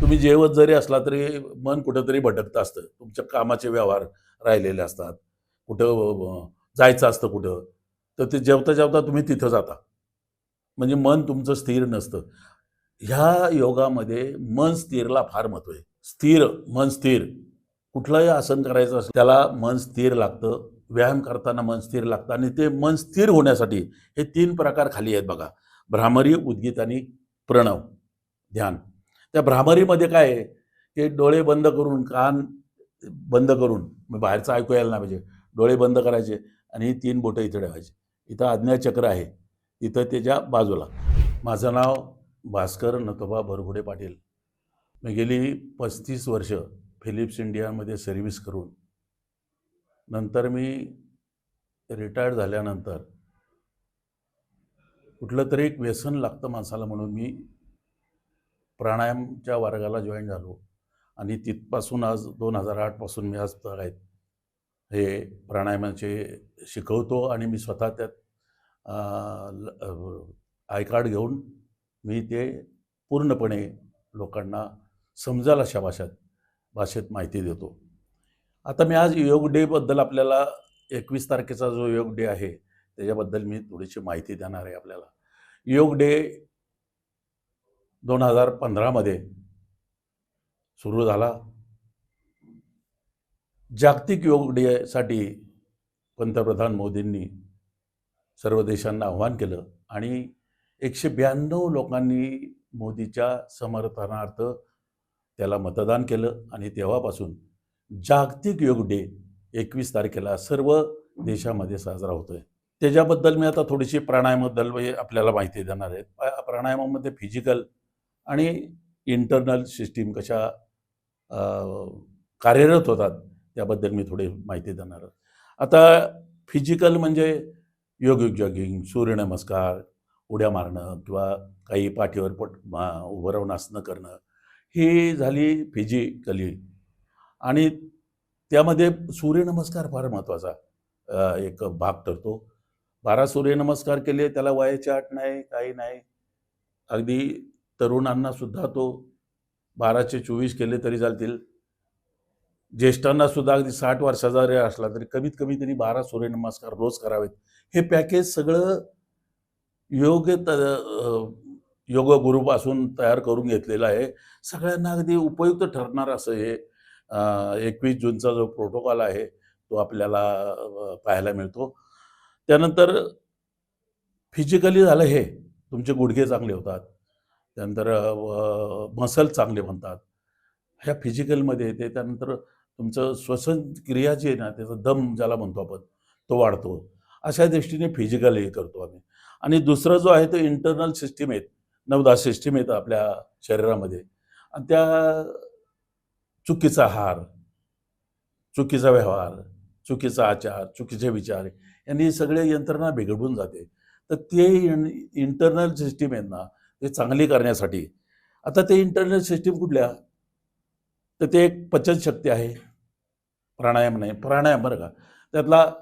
तुम्ही जेवत जरी असला तरी मन कुठंतरी भटकतं असतं. तुमच्या कामाचे व्यवहार राहिलेले असतात. कुठं जायचं असतं कुठं तर ते जेवता जेवता तुम्ही तिथं जाता. म्हणजे मन तुमचं स्थिर नसतं. ह्या योगामध्ये मन स्थिरला फार महत्त्व आहे. स्थिर मन स्थिर. कुठलंही आसन करायचं असेल त्याला मन स्थिर लागतं. व्यायाम करताना मन स्थिर लागतं आणि ते मन स्थिर होण्यासाठी हे तीन प्रकार खाली आहेत बघा. भ्रामरी उद्गीत आणि प्रणव. ध्यान. त्या भ्रामरीमध्ये काय आहे? की डोळे बंद करून कान बंद करून मग बाहेरचं ऐकू यायला नाही पाहिजे. डोळे बंद करायचे आणि ही तीन बोटं इथं ठेवायची. इथं आज्ञाचक्र आहे. इथं त्याच्या बाजूला. माझं नाव भास्कर नकोबा बरगुडे पाटील. मी गेली पस्तीस वर्ष फिलिप्स इंडियामध्ये सर्व्हिस करून. नंतर मी रिटायर्ड झाल्यानंतर कुठलं तरी एक व्यसन लागतं माणसाला म्हणून मी प्राणायामच्या वर्गाला जॉईन झालो. आणि तिथपासून आज दोन हजार आठपासून मी आज आहेत हे प्राणायामाचे शिकवतो आणि मी स्वतः त्यात आय कार्ड घेऊन मी ते पूर्णपणे लोकांना समजाल अशा भाषेत भाषेत माहिती देतो. आता मी आज योग डेबद्दल आपल्याला एकवीस तारखेचा जो योग डे आहे त्याच्याबद्दल मी थोडीशी माहिती देणार आहे आपल्याला. योग डे दोन हजार पंधरामध्ये सुरू झाला. जागतिक योग डेसाठी पंतप्रधान मोदींनी सर्व देशांना आव्हान केलं आणि एकशे ब्याण्णव लोकांनी मोदीच्या समर्थनार्थ त्याला मतदान केलं आणि तेव्हापासून जागतिक योग डे एकवीस तारखेला सर्व देशामध्ये साजरा होतो आहे त्याच्याबद्दल मी आता थोडीशी प्राणायामाबद्दल आपल्याला माहिती देणार आहे. प्राणायामामध्ये फिजिकल आणि इंटरनल सिस्टीम कशा कार्यरत होतात त्याबद्दल मी थोडी माहिती देणार आता फिजिकल म्हणजे योग जॉगिंग सूर्यनमस्कार उड्या मारणं किंवा काही पाठीवर पट मा- उभं राहून आसनं करणं ही झाली फिजिकली आणि त्यामध्ये सूर्यनमस्कार फार महत्त्वाचा एक भाग ठरतो. बारा सूर्यनमस्कार केले त्याला वयाची अट नाही काही नाही. अगदी तरुणांना सुद्धा तो बाराचे चोवीस केले तरी चालतील. ज्येष्ठांना सुद्धा अगदी साठ वर्षाचा जरी असला तरी कमीत कमी तरी बारा सूर्यनमस्कार रोज करावेत. हे पॅकेज सगळं योग त योग गुरुपासून तयार करून घेतलेलं आहे. सगळ्यांना अगदी उपयुक्त ठरणार असं हे एकवीस जूनचा जो प्रोटोकॉल आहे तो आपल्याला पाहायला मिळतो. त्यानंतर फिजिकली झालं हे तुमचे गुडघे चांगले होतात. त्यानंतर मसल चांगले बनतात ह्या फिजिकलमध्ये येते त्यानंतर तुमचं श्वसन क्रिया जी आहे ना त्याचा दम ज्याला म्हणतो आपण तो वाढतो. अशा दृष्टीने फिजिकल हे करतो आम्ही. आणि दुसरं जो आहे तो इंटरनल सिस्टीम आहेत नऊ दहा सिस्टीम येतं आपल्या शरीरामध्ये. आणि त्या चुकीचा आहार चुकीचा व्यवहार चुकीचा आचार चुकीचे विचार यांनी सगळे यंत्रणा बिघडून जाते. तर ते इंटरनल सिस्टीम आहेत ना ते चांगली करण्यासाठी. आता ते इंटरनल सिस्टीम कुठल्या? तर ते एक पचनशक्ती आहे. प्राणायाम नाही. प्राणायाम बरं का. त्यातला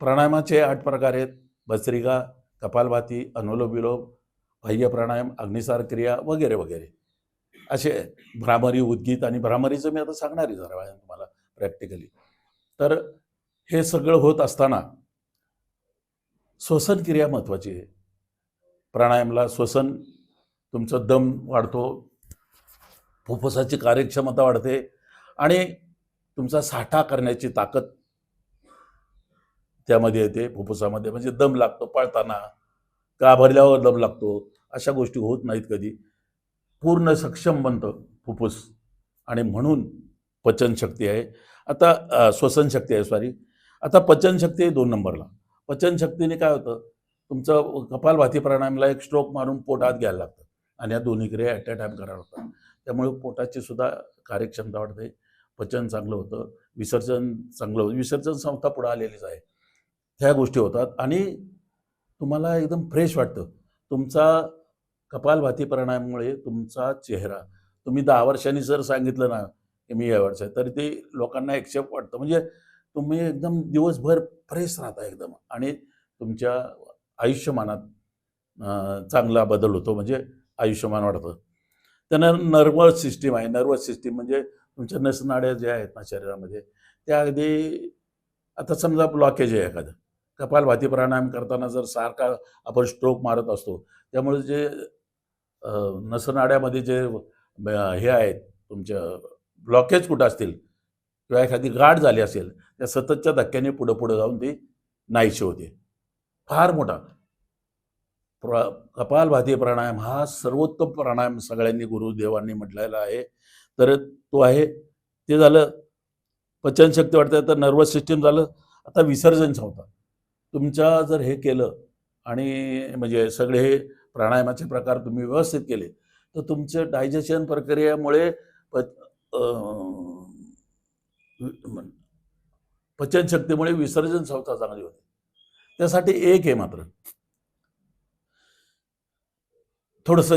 प्राणायामाचे आठ प्रकार आहेत. भस्त्रिका कपालभाती अनुलोम विलोम बाह्य प्राणायाम अग्निसार क्रिया वगैरे वगैरे. असे भ्रामरी उद्गीत आणि भ्रामरीचं मी आता सांगणार आहे जरा तुम्हाला प्रॅक्टिकली तर हे सगळं होत असताना श्वसन क्रिया महत्त्वाची आहे. प्राणायामला श्वसन तुमचं दम वाढतो फुफ्फुसाची कार्यक्षमता वाढते आणि तुमचा साठा करण्याची ताकद त्यामध्ये येते फुफ्फुसामध्ये. म्हणजे दम लागतो पळताना का भरल्यावर दम लागतो अशा गोष्टी होत नाहीत कधी. पूर्ण सक्षम बनतं फुफ्फुस आणि म्हणून पचनशक्ती आहे. आता श्वसनशक्ती आहे सॉरी आता पचनशक्ती आहे दोन नंबरला. पचनशक्तीने काय होतं? तुमचं कपालभाती प्राणायामला एक स्ट्रोक मारून पोट आत घ्यायला लागतं. आणि या दोन्ही क्रिया ॲट अ टाईम करावं लागतात त्यामुळे पोटाची सुद्धा कार्यक्षमता वाढते. पचन चांगलं होतं. विसर्जन चांगलं होतं. विसर्जन संस्था पुढे आलेलीच आहे. ह्या गोष्टी होतात. आणि तुम्हाला एकदम फ्रेश वाटतं. तुमचा कपालभाती प्राणायाममुळे तुमचा चेहरा तुम्ही दहा वर्षांनी जर सांगितलं ना की मी या वर्ष तर ते लोकांना एक्सेप्ट वाटतं. म्हणजे तुम्ही एकदम दिवसभर फ्रेश राहता एकदम. आणि तुमच्या आयुष्यमानात चांगला बदल होतो म्हणजे आयुष्यमान वाढतं. त्यांना नर्वस सिस्टीम आहे. नर्वस सिस्टीम म्हणजे तुमच्या नसनाड्या ज्या आहेत ना शरीरामध्ये त्या अगदी आता समजा ब्लॉकेज आहे एखादं. कपालभाती प्राणायाम करताना जर सारखा आपण स्ट्रोक मारत असतो त्यामुळे जे नसनाड्यामध्ये जे हे आहेत तुमच्या ब्लॉकेज कुठं असतील? किंवा एखादी गाठ झाली असेल त्या सततच्या धक्क्याने पुढं पुढं जाऊन ती नाहीशी होते. फार मोठा. प्र कपालभाती प्राणायाम हा सर्वोत्तम प्राणायाम सगळ्यांनी गुरुदेवांनी म्हटलेला आहे. तर तो आहे. ते झालं पचनशक्ती वाढते तर नर्वस सिस्टीम झालं. आता विसर्जन संस्था तुमच्या जर हे केलं आणि म्हणजे सगळे हे प्राणायामाचे प्रकार तुम्ही व्यवस्थित केले तर तुमचं डायजेशन प्रक्रियेमुळे प पचनशक्तीमुळे विसर्जन संस्था चांगली होते. त्यासाठी एक आहे मात्र. थोडंसं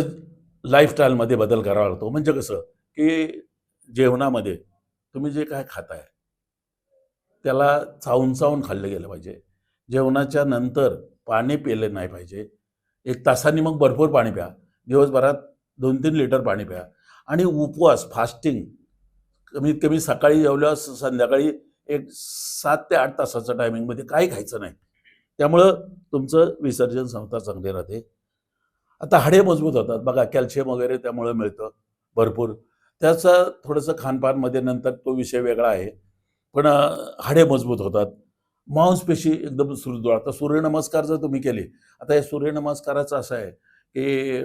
लाईफस्टाईलमध्ये बदल करावा लागतो. म्हणजे कसं की जेवणामध्ये तुम्ही जे काय खाताय त्याला चावून चावून खाल्लं गेलं पाहिजे. जेवणाच्या नंतर पाणी पिले नाही पाहिजे. एक तासांनी मग भरपूर पाणी प्या. दिवसभरात दोन तीन लिटर पाणी प्या. आणि उपवास फास्टिंग कमीत कमी सकाळी जेवल्यावर संध्याकाळी एक सात ते आठ तासाच्या टायमिंगमध्ये काही खायचं नाही. त्यामुळं तुमचं विसर्जन संस्था चांगली राहते. आता हाडे मजबूत होतात. बघा कॅल्शियम वगैरे त्यामुळं मिळतं भरपूर. त्याचं थोडंसं खानपानमध्ये नंतर तो विषय वेगळा आहे. पण हाडे मजबूत होतात. मांसपेशी एकदम सुदृढ. आता सूर्यनमस्कार जर तुम्ही केले आता या सूर्यनमस्काराचं असं आहे की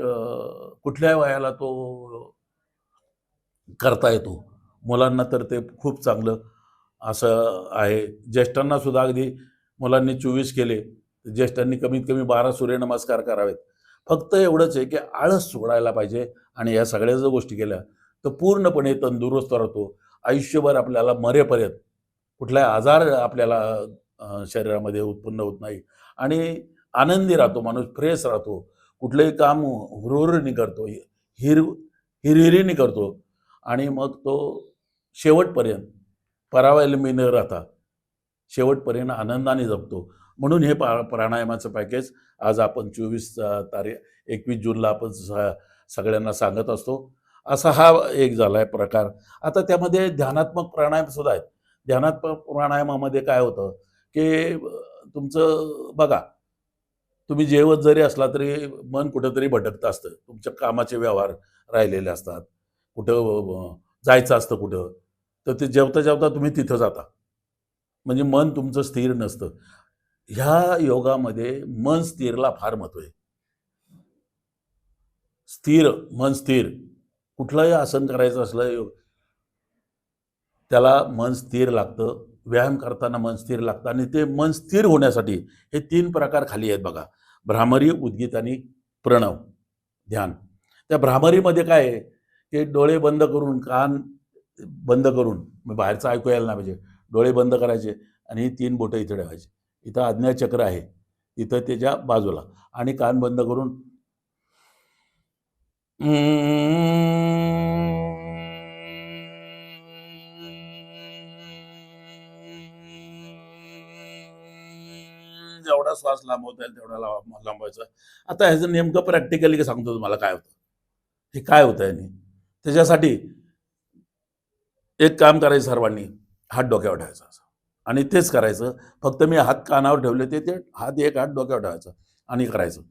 कुठल्या वयाला तो करता येतो? मुलांना तर ते खूप चांगलं असं आहे. ज्येष्ठांना सुद्धा अगदी मुलांनी चोवीस केले ज्येष्ठांनी कमीत कमी बारा सूर्यनमस्कार करावेत. फक्त एवढंच आहे की आळस सोडायला पाहिजे आणि या सगळ्या जर गोष्टी केल्या तर पूर्णपणे तंदुरुस्त राहतो. आयुष्यभर आपल्याला मरेपर्यंत कुठलाही आजार आपल्याला शरीरामध्ये उत्पन्न होत नाही आणि आनंदी राहतो माणूस फ्रेश राहतो. कुठलंही काम हुरहुरीने करतो हिर हिरहिरीने करतो आणि मग तो शेवटपर्यंत परावलंबी न राहता शेवटपर्यंत आनंदाने जगतो. म्हणून हे पा प्राणायामाचं पॅकेज आज आपण चोवीस तारीख एकवीस जूनला आपण स सगळ्यांना सांगत असतो. असा हा एक झाला आहे प्रकार. आता त्यामध्ये ध्यानात्मक प्राणायाम सुद्धा आहेत. ध्यानात्मक प्राणायामामध्ये काय होतं की तुमचं बघा तुम्ही जेवत जरी असला तरी मन कुठंतरी भटकतं असतं. तुमच्या कामाचे व्यवहार राहिलेले असतात. कुठं जायचं असतं कुठं तर ते जेवता जेवता तुम्ही तिथं जाता. म्हणजे मन तुमचं स्थिर नसतं. ह्या योगामध्ये मन स्थिरला फार महत्त्व आहे. स्थिर मन स्थिर. कुठलंही आसन करायचं असलं योग त्याला मन स्थिर लागतं. व्यायाम करताना मन स्थिर लागतं आणि ते मन स्थिर होण्यासाठी हे तीन प्रकार खाली आहेत बघा. भ्रामरी उद्गीत आणि प्रणव ध्यान. त्या भ्रामरीमध्ये काय आहे? की डोळे बंद करून कान बंद करून बाहेरचं ऐकू यायला नाही पाहिजे. डोळे बंद करायचे आणि ही तीन बोटं इथे ठेवायची. इथं आज्ञाचक्र आहे. इथं त्याच्या बाजूला. आणि कान बंद करून जेवढा श्वास लांबवता येईल तेवढा लांब- लांबवायचा. आता ह्याचं नेमकं प्रॅक्टिकली सांगतो तुम्हाला काय होतं. हे काय होतं याने? त्याच्यासाठी एक काम करायचं सर्वांनी. हात डोक्यावर ठेवायचा असं. आणि तेच करायचं. फक्त मी हात कानावर ठेवले ते ते हात एक हात डोक्यावर ठेवायचा आणि करायचं.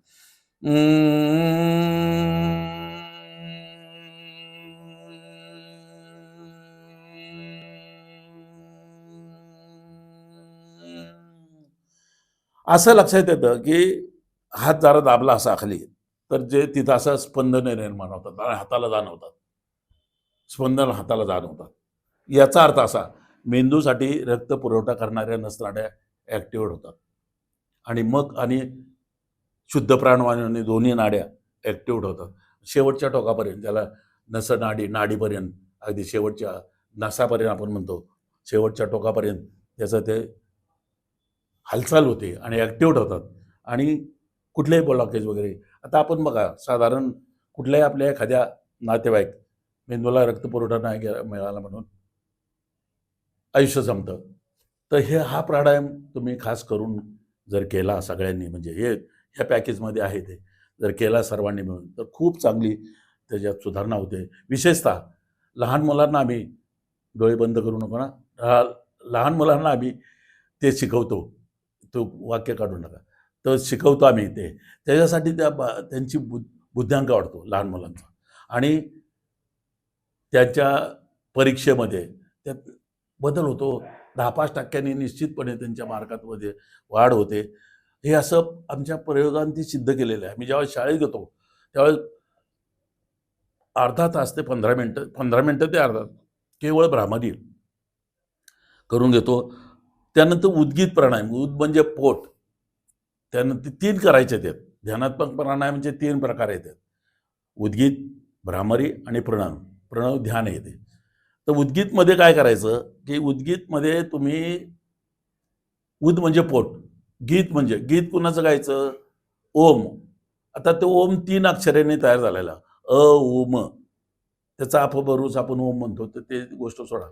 असं लक्षात येतं की हात जरा दाबला असा खाली तर जे तिथं असं स्पंदन निर्माण होतात. आणि हाताला जाणवतात. स्पंदन हाताला जाणवतात. याचा अर्थ असा मेंदूसाठी रक्त पुरवठा करणाऱ्या नसनाड्या ॲक्टिवेट होतात. आणि मग आणि शुद्ध प्राणवायूने दोन्ही नाड्या ॲक्टिवेट होतात. शेवटच्या टोकापर्यंत ज्याला नसनाडी नाडीपर्यंत अगदी शेवटच्या नसापर्यंत आपण म्हणतो शेवटच्या टोकापर्यंत त्याचं ते हालचाल होते आणि ॲक्टिवेट होतात. आणि कुठलेही ब्लॉकेज वगैरे आता आपण बघा साधारण कुठल्याही आपल्या एखाद्या नातेवाईक मेंदूला रक्तपुरवठा नाही गेला मिळाला म्हणून आयुष्य संपतं तर हे हा प्राणायाम तुम्ही खास करून जर केला सगळ्यांनी म्हणजे हे ह्या पॅकेजमध्ये आहे ते. जर केला सर्वांनी मिळून तर खूप चांगली त्याच्यात सुधारणा होते. विशेषतः लहान मुलांना आम्ही डोळे बंद करू नको ना. लहान मुलांना आम्ही ते शिकवतो. तो वाक्य काढू नका तर शिकवतो आम्ही ते. त्याच्यासाठी त्या बा त्यांची बु बुद्ध्यांक वाढतो लहान मुलांचा. आणि त्यांच्या परीक्षेमध्ये त्यात बदल होतो. दहा पाच टक्क्यांनी निश्चितपणे त्यांच्या मार्कातमध्ये वाढ होते. हे असं आमच्या प्रयोगांती सिद्ध केलेलं आहे. मी ज्यावेळेस शाळेत घेतो त्यावेळेस अर्धा तास ते पंधरा मिनटं पंधरा मिनटं ते अर्धा केवळ भ्रामरी करून घेतो. त्यानंतर उद्गीत प्राणायाम उद म्हणजे पोट. त्यानंतर तीन करायचे आहेत. ध्यानात्मक प्राणायामचे तीन प्रकार येतात उद्गीत भ्रामरी आणि प्रणव. प्रणव ध्यान येते. तर उद्गीतमध्ये काय करायचं? की उद्गीतमध्ये तुम्ही उद म्हणजे पोट गीत म्हणजे गीत कुणाचं गायचं? ओम. आता ते ओम तीन अक्षरांनी तयार झालेला. अ ओम त्याचा अपभरूच आपण ओम म्हणतो तर ते गोष्ट सोडा.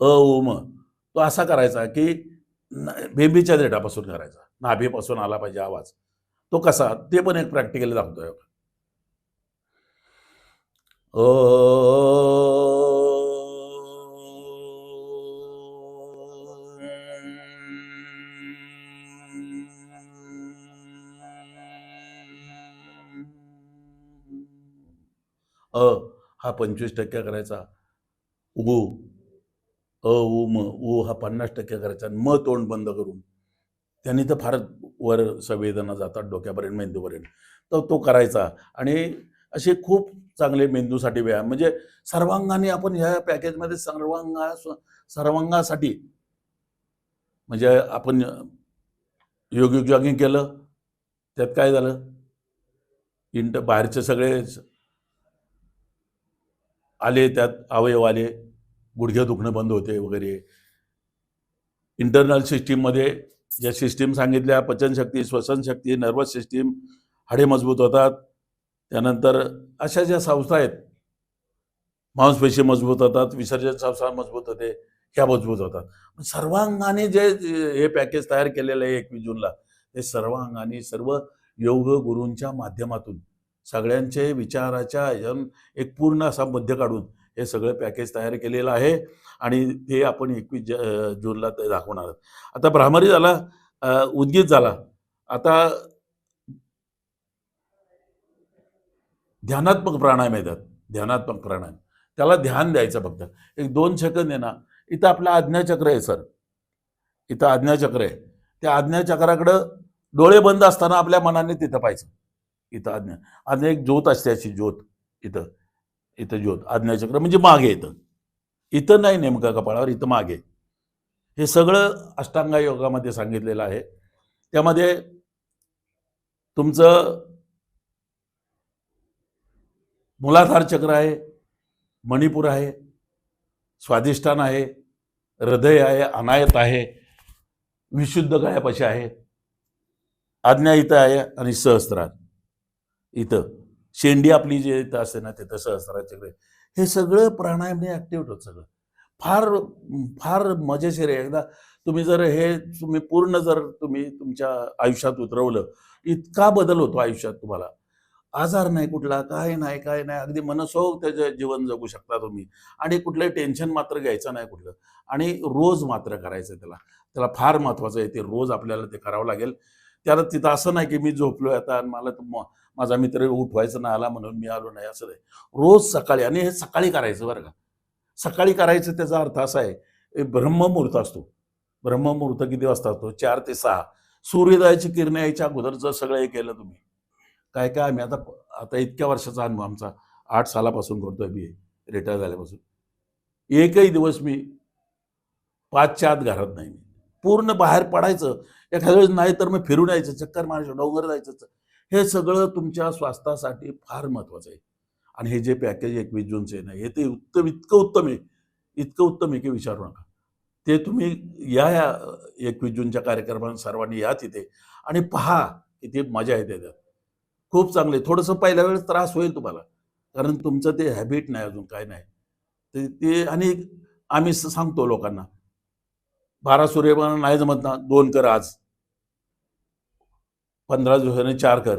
अ ओम तो असा करायचा की बेबीच्या देठापासून करायचा. नाभीपासून आला पाहिजे आवाज. तो कसा? ते पण एक प्रॅक्टिकली दाखवतोय. अ हा पंचवीस टक्के करायचा. उ अ उ म उ हा पन्नास टक्के करायचा आणि म तोंड बंद करून. त्यांनी तर फारच वर संवेदना जातात डोक्यापर्यंत मेंदूपर्यंत. तर तो करायचा. आणि असे खूप चांगले मेंदूसाठी व्यायाम. म्हणजे सर्वांगाने आपण ह्या पॅकेजमध्ये सर्वांगा सर्वांगासाठी म्हणजे आपण योग जॉगिंग केलं त्यात काय झालं? इंट बाहेरचे सगळे आले त्यात अवयव आले गुडघे दुखणं बंद होते वगैरे. इंटरनल सिस्टीममध्ये ज्या सिस्टीम सांगितल्या पचनशक्ती श्वसनशक्ती नर्वस सिस्टीम हाडे मजबूत होतात. त्यानंतर अशा ज्या संस्था आहेत मांसपेशी मजबूत होतात विसर्जन संस्था मजबूत होते ह्या मजबूत होतात. सर्वांगाने जे हे पॅकेज तयार केलेलं आहे एकवीस जूनला ते सर्वांगाने सर्व योग गुरूंच्या माध्यमातून सगळ्यांचे विचाराच्या ह्याच्यातून एक पूर्ण असा मध्य काढून हे सगळं पॅकेज तयार केलेलं आहे आणि ते आपण एकवीस ज जूनला ते दाखवणार आहोत. आता भ्रामरी झाला उद्गीत झाला. आता ध्यानात्मक प्राणायाम येतात. ध्यानात्मक प्राणायाम. त्याला ध्यान द्यायचं फक्त. एक दोन सेकंद आहे ना. इथं आपलं आज्ञाचक्र आहे सर. इथं आज्ञाचक्र आहे. त्या आज्ञाचक्राकडं डोळे बंद असताना आपल्या मनाने तिथं पाहायचं. इथं आज्ञा. आज्ञा एक ज्योत असते अशी ज्योत. इथं इथं ज्योत. आज्ञाचक्र म्हणजे मागे येतं इथं नाही नेमका कपाळावर इथं मागे. हे सगळं अष्टांगा योगामध्ये सांगितलेलं आहे. त्यामध्ये तुमचं मुलाधार चक्र आहे मणिपूर आहे स्वाधिष्ठान आहे हृदय आहे अनायत आहे विशुद्ध गळ्यापाशी आहे. आज्ञा इथं आहे आणि सहस्त्रात इथं. शेंडी आपली जे इथं असते ना तिथं सहस्त्रार हे सगळं प्राणायामने ॲक्टिव्ह होतं सगळं. फार फार मजेशीर आहे. एकदा तुम्ही जर हे तुम्ही पूर्ण जर तुम्ही तुमच्या आयुष्यात उतरवलं इतका बदल होतो आयुष्यात तुम्हाला. आजार नाही कुठला काय नाही काय नाही. अगदी मनसोक्त त्याचं जीवन जगू शकता तुम्ही. आणि कुठलं टेन्शन मात्र घ्यायचं नाही कुठलं. आणि रोज मात्र करायचं त्याला. त्याला फार महत्त्वाचं आहे ते रोज आपल्याला ते करावं लागेल. त्याला तिथं असं नाही की मी झोपलोय आता आणि मला माझा मित्र उठवायचं नाही आला म्हणून मी आलो नाही असं नाही. रोज सकाळी आणि हे सकाळी करायचं बरं का. सकाळी करायचं त्याचा अर्थ असा आहे हे ब्रह्ममुहूर्त असतो. ब्रह्ममुहूर्त किती वाजता असतो? चार ते सहा. सूर्योदयाची किरणे यायच्या अगोदर जर सगळं हे केलं तुम्ही काय काय आम्ही आता आता इतक्या वर्षाचा अनुभव आमचा आठ सालापासून करतोय बी रिटायर झाल्यापासून. एकही दिवस मी पाचच्या आत घरात नाही पूर्ण बाहेर पडायचं. एखाद्या वेळेस नाही तर मग फिरून यायचं चक्कर मारायचं डोंगर जायचं. हे सगळं तुमच्या स्वास्थ्यासाठी फार महत्त्वाचं आहे. आणि हे जे पॅकेज एकवीस जूनचे आहे ना हे ते उत्तम इतकं उत्तम आहे. इतकं उत्तम आहे की विचारू नका. ते तुम्ही या या एकवीस जूनच्या कार्यक्रमात सर्वांनी या तिथे आणि पहा किती मजा येते त्यात. खूप चांगले थोडंसं पहिल्या वेळेस त्रास होईल तुम्हाला. कारण तुमचं ते हॅबिट नाही अजून काय नाही. ते ते आणि आम्ही सांगतो लोकांना बारा सूर्यमान नाही जमत ना दोन कर आज. पंधरा दिवसाने चार कर.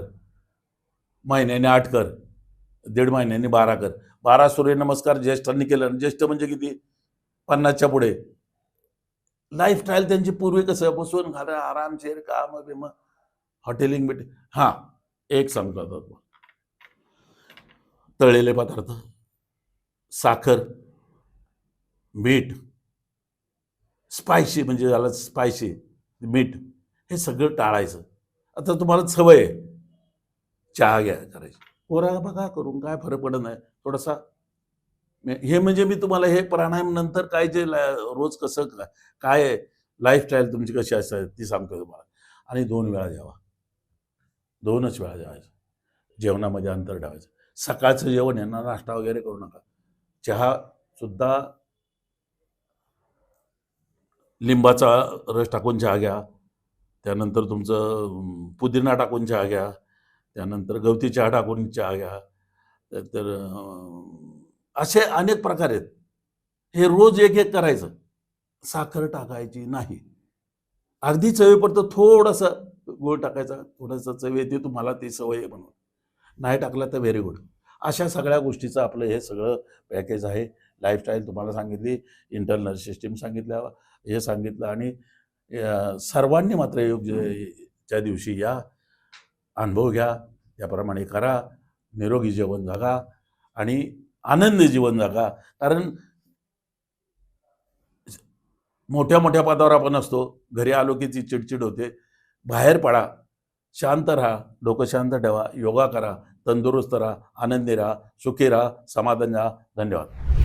महिन्याने आठ कर. दीड महिन्याने बारा कर. बारा सूर्यनमस्कार ज्येष्ठांनी केलं. आणि ज्येष्ठ म्हणजे किती? पन्नासच्या पुढे. लाईफस्टाईल त्यांची पूर्वी कसं? बसून खाणं आरामशीर काम बिम हॉटेलिंग बिटे हां एक सांगतो तळलेले पदार्थ साखर मीठ स्पायसी म्हणजे झालं स्पायसी मीठ. हे सगळं टाळायचं. आता तुम्हाला सवय आहे. चहा घ्या करायची. पोरा बघा करून काय फरक पडत नाही. थोडासा हे म्हणजे मी तुम्हाला हे प्राणायाम नंतर काय जे ला- रोज कसं काय लाईफस्टाईल तुमची कशी असते ती सांगतो तुम्हाला. आणि दोन वेळा द्यावा दोनच वेळा जेवायचं. जेवणामध्ये अंतर ठेवायचं सकाळचं जेवण यांना नाश्ता वगैरे करू नका. चहा सुद्धा लिंबाचा रस टाकून चहा घ्या. त्यानंतर तुमचं पुदिना टाकून चहा घ्या. त्यानंतर गवती चहा टाकून चहा घ्या. तर असे अनेक प्रकार आहेत. हे रोज एक एक करायचं. साखर टाकायची नाही. अगदी चवीपुरतं थोडंसं गुळ टाकायचा. थोडंसं चवी येते तुम्हाला ती सवय आहे म्हणून. नाही टाकलं तर व्हेरी गुड अशा सगळ्या गोष्टीचं आपलं हे सगळं पॅकेज आहे. लाईफस्टाईल तुम्हाला सांगितली इंटरनल सिस्टीम सांगितल्या हे सांगितलं आणि सर्वांनी मात्र योग्यच्या दिवशी या अनुभव घ्या त्याप्रमाणे करा निरोगी जीवन जगा आणि आनंदी जीवन जगा. कारण मोठ्या मोठ्या पदावर आपण असतो घरी आलो की ती चिडचिड होते. बाहेर पडा शांत राहा डोकं शांत ठेवा योगा करा तंदुरुस्त राहा आनंदी राहा सुखी राहा समाधान राहा. धन्यवाद.